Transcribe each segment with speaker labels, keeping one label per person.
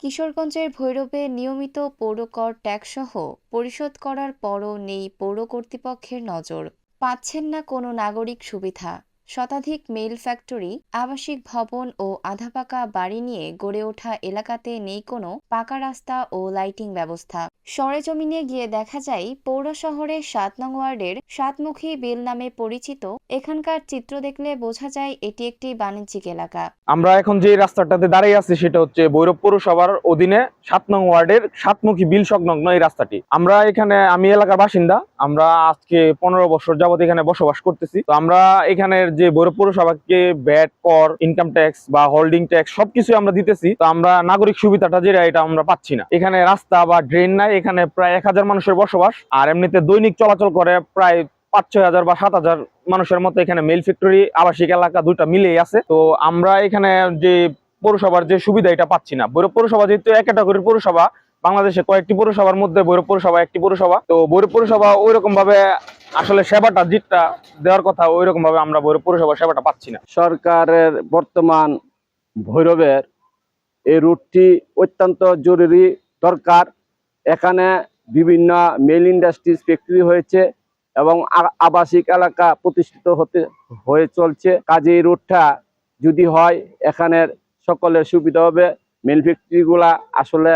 Speaker 1: কিশোরগঞ্জের ভৈরবে নিয়মিত পৌরকর ট্যাক্সসহ পরিশোধ করার পরও নেই পৌর কর্তৃপক্ষের নজর। পাচ্ছেন না কোনো নাগরিক সুবিধা। শতাধিক মেইল ফ্যাক্টরি, আবাসিক ভবন ও আধাপাকা বাড়ি নিয়ে গড়ে ওঠা এলাকাতে নেই কোনো পাকা রাস্তা ও লাইটিং ব্যবস্থা। সরেজমিনে গিয়ে দেখা যায়, পৌর শহরের সাত নং ওয়ার্ডের সাতমুখী বিল নামে পরিচিত। এখানকার চিত্র দেখলে বোঝা যায়, এটি একটি বাণিজ্যিক এলাকা।
Speaker 2: আমরা এখন যে রাস্তাটাতে দাঁড়িয়ে আছি, সেটা হচ্ছে ভৈরব পৌরসভার অধীনে সাত নং ওয়ার্ডের সাতমুখী বিল সংলগ্ন এই রাস্তাটি। আমরা এখানে, আমি এলাকার বাসিন্দা, আমরা আজকে পনেরো বছর যাবত এখানে বসবাস করতেছি। তো আমরা এখানের যে ভৈরব পৌরসভাকে ব্যাট, কর ইনকাম ট্যাক্স বা হোল্ডিং ট্যাক্স সবকিছু আমরা দিতেছি, তো আমরা নাগরিক সুবিধাটা যেটা এটা আমরা পাচ্ছি না। এখানে রাস্তা বা ড্রেন নাই, এখানে প্রায় এক হাজার মানুষের বসবাস, আর এমনিতে দৈনিক চলাচল করে প্রায় পাঁচ ছয় হাজার বা সাত হাজার মানুষের মতো এখানে মেল ফ্যাক্টরি আবাসিক এলাকা দুইটা মিলেই আছে। তো আমরা এখানে যে পৌরসভার যে সুবিধা এটা পাচ্ছি না। ভৈরব পৌরসভা যেহেতু এক ক্যাটাগরির পৌরসভা, বাংলাদেশে কয়েকটি পৌরসভার মধ্যে ভৈরব পৌরসভা একটি পৌরসভা। তো ভৈরব পৌরসভা ওই রকম ভাবে আসলে সেবাটা যেটা দেওয়ার কথা ওই ভাবে আমরা ভৈরব পৌরসভা সেবাটা পাচ্ছি না।
Speaker 3: সরকারের বর্তমান ভৈরবের এই রুটটি অত্যন্ত জরুরি, দরকার। এখানে বিভিন্ন মেল ইন্ডাস্ট্রিজ ফ্যাক্টরি হয়েছে এবং আবাসিক এলাকা প্রতিষ্ঠিত হতে, হয়ে চলছে। কাজে এই রুটটা যদি হয়, এখানের সকলের সুবিধা হবে। মেল ফ্যাক্টরিগুলা আসলে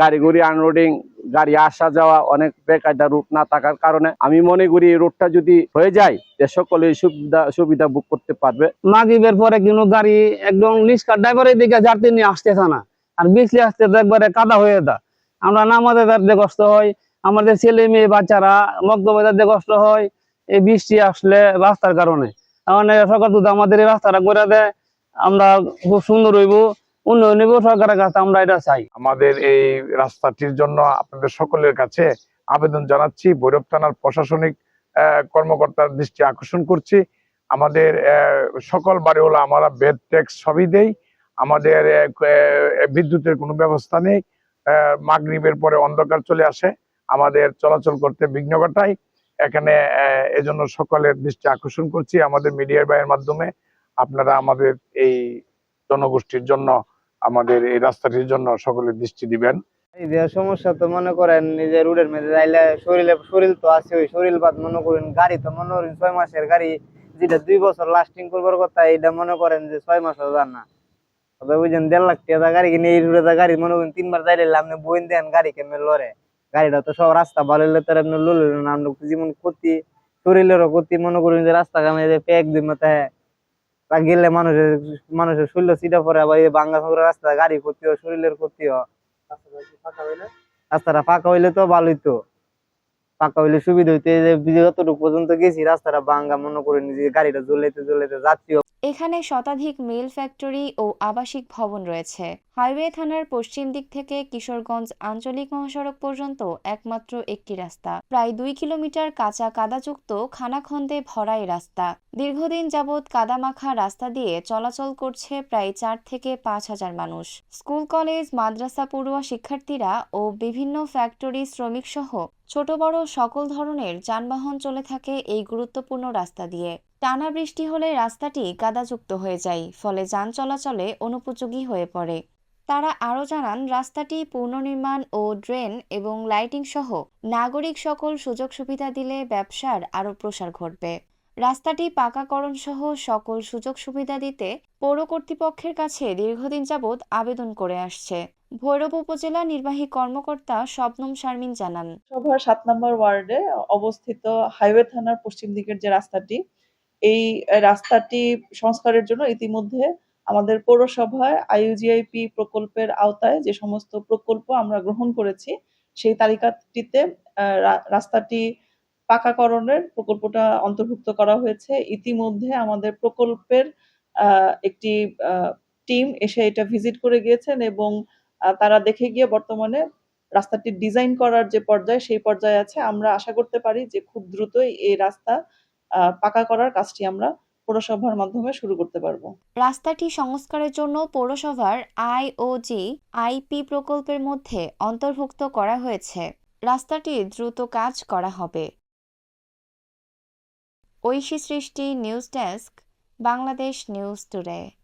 Speaker 3: গাড়ি গুড়ি আনলোডিং গাড়ি আসা যাওয়া, অনেক বেকায়দা রুট না থাকার কারণে আমি মনে করি রুটটা যদি হয়ে যায় সকলে সুবিধা সুবিধা বুক করতে পারবে।
Speaker 4: মাগিবের পরে কিন্তু গাড়ি একদম লিস্কার ড্রাইভারের দিকে যাতে নিয়ে আসতেছে না। আর বিচলে আসতে একবারে কাদা হয়ে দা আমরা নামাজে যাতে কষ্ট হয়, আমাদের ছেলে মেয়ে, বাচ্চারা মগ্ধবে যাতে কষ্ট হয়, এই বৃষ্টি আসলে রাস্তার কারণে। সরকার যদি আমাদের এই রাস্তাটা করে দেয়, আমরা খুব সুন্দর হইব। উন্নয়ন সরকারের কাছে আমরা এটা চাই।
Speaker 5: আমাদের এই রাস্তাটির জন্য আপনাদের সকলের কাছে আবেদন জানাচ্ছি, ভৈরব থানার প্রশাসনিক কর্মকর্তার দৃষ্টি আকর্ষণ করছি। আমাদের সকল বাড়িওয়ালা আমরা বেড ট্যাক্স সবই দেই। আমাদের বিদ্যুতের কোনো ব্যবস্থা নেই। মাগরিবের পরে অন্ধকার চলে আসে। আমাদের চলাচল করতে বিঘ্ন ঘটায়। এখানে এজন্য সকলের দৃষ্টি আকর্ষণ করছি। আমাদের মিডিয়ার বাইয়ের মাধ্যমে আপনারা আমাদের এই জনগোষ্ঠীর জন্য আমাদের এই রাস্তাটির জন্য সকলে দৃষ্টি দিবেন।
Speaker 6: এই যে সমস্যা তো মনে করেন যে রোডের মধ্যে যাইলে শরীরে, শরীর তো আছে, ওই শরীর বাদ মনে করেন গাড়ি তো মনে করেন ছয় মাসের গাড়ি, যেটা দুই বছর লাস্টিং করবার কথা এটা মনে করেন যে ছয় মাস যান না। তবে বুঝছেন দেড় লাখ টাকা গাড়ি কিনে, এই রোডে গাড়ি, মনে করেন তিনবার যাইলে আপনি বইন দেন গাড়ি কেমন লড়ে। গাড়িটা তো সব রাস্তা ভালো হলে তার আপনি লড়লেন আপনার যেমন ক্ষতি, শরীরেরও ক্ষতি, মনে করেন যে রাস্তা কামে যে প্যাক মতো তা। গেলে মানুষের মানুষের শরীর সিটা পরে আবার এই বাঙ্গা ফাঙ্গা রাস্তা গাড়ি ক্ষতি হয় শরীরের ক্ষতি হয় রাস্তাটা ফাঁকা হইলে তো ভালোই তো। ফাঁকা হইলে সুবিধা হইতে। যতটুকু পর্যন্ত গেছি, রাস্তাটা বাঙ্গা মনে করে নিজে গাড়িটা জ্বলাইতে জ্বলাইতে যাচ্ছি
Speaker 1: এখানে শতাধিক মিল ফ্যাক্টরি ও আবাসিক ভবন রয়েছে। হাইওয়ে থানার পশ্চিম দিক থেকে কিশোরগঞ্জ আঞ্চলিক মহাসড়ক পর্যন্ত একমাত্র একটি রাস্তা। প্রায় দুই কিলোমিটার কাঁচা কাদাযুক্ত খানাখন্দে ভরা এই রাস্তা। দীর্ঘদিন যাবৎ কাদামাখা রাস্তা দিয়ে চলাচল করছে প্রায় চার থেকে পাঁচ হাজার মানুষ। স্কুল, কলেজ, মাদ্রাসা, পড়ুয়া শিক্ষার্থীরা ও বিভিন্ন ফ্যাক্টরি শ্রমিক সহ ছোট বড় সকল ধরনের যানবাহন চলে থাকে এই গুরুত্বপূর্ণ রাস্তা দিয়ে। টানা বৃষ্টি হলে রাস্তাটি কাদাযুক্ত হয়ে যায়, ফলে যান চলাচলে অনুপযোগী হয়ে পড়ে। তারা আরও জানান, রাস্তাটি পুনর্নির্মাণ ও ড্রেন এবং লাইটিং সহ নাগরিক সকল সুযোগ সুবিধা দিলে ব্যবসার আরও প্রসার ঘটবে। রাস্তাটি পাকাকরণ সহ সকল সুযোগ সুবিধা দিতে পৌর কর্তৃপক্ষের কাছে দীর্ঘদিন যাবৎ আবেদন করে আসছে। ভৈরব উপজেলা নির্বাহী কর্মকর্তা শবনম শারমিন জানান।
Speaker 7: সভার সাত নম্বর ওয়ার্ডে অবস্থিত হাইওয়ে থানার পশ্চিম দিকের যে রাস্তাটি এই রাস্তাটি সংস্কারের জন্য ইতিমধ্যে আমাদের পৌরসভায় আইইউজিআইপি প্রকল্পের আওতায় যে সমস্ত প্রকল্প আমরা গ্রহণ করেছি, সেই তালিকাটিতে রাস্তাটি পাকাকরণের প্রকল্পটা অন্তর্ভুক্ত করা হয়েছে। ইতিমধ্যে আমাদের প্রকল্পের একটি টিম এসে এটা ভিজিট করে গিয়েছেন এবং তারা দেখে গিয়ে বর্তমানে রাস্তাটি ডিজাইন করার যে পর্যায়ে, সেই পর্যায়ে আছে। আমরা আশা করতে পারি যে খুব দ্রুতই এই রাস্তা পাকা করার কাজটি আমরা পৌরসভার মাধ্যমে শুরু করতে পারব।
Speaker 1: রাস্তাটি সংস্কারের জন্য পৌরসভার আইওজি, আইপি প্রকল্পের মধ্যে অন্তর্ভুক্ত করা হয়েছে। রাস্তাটি দ্রুত কাজ করা হবে। Oishi Srishti news desk, Bangladesh news today.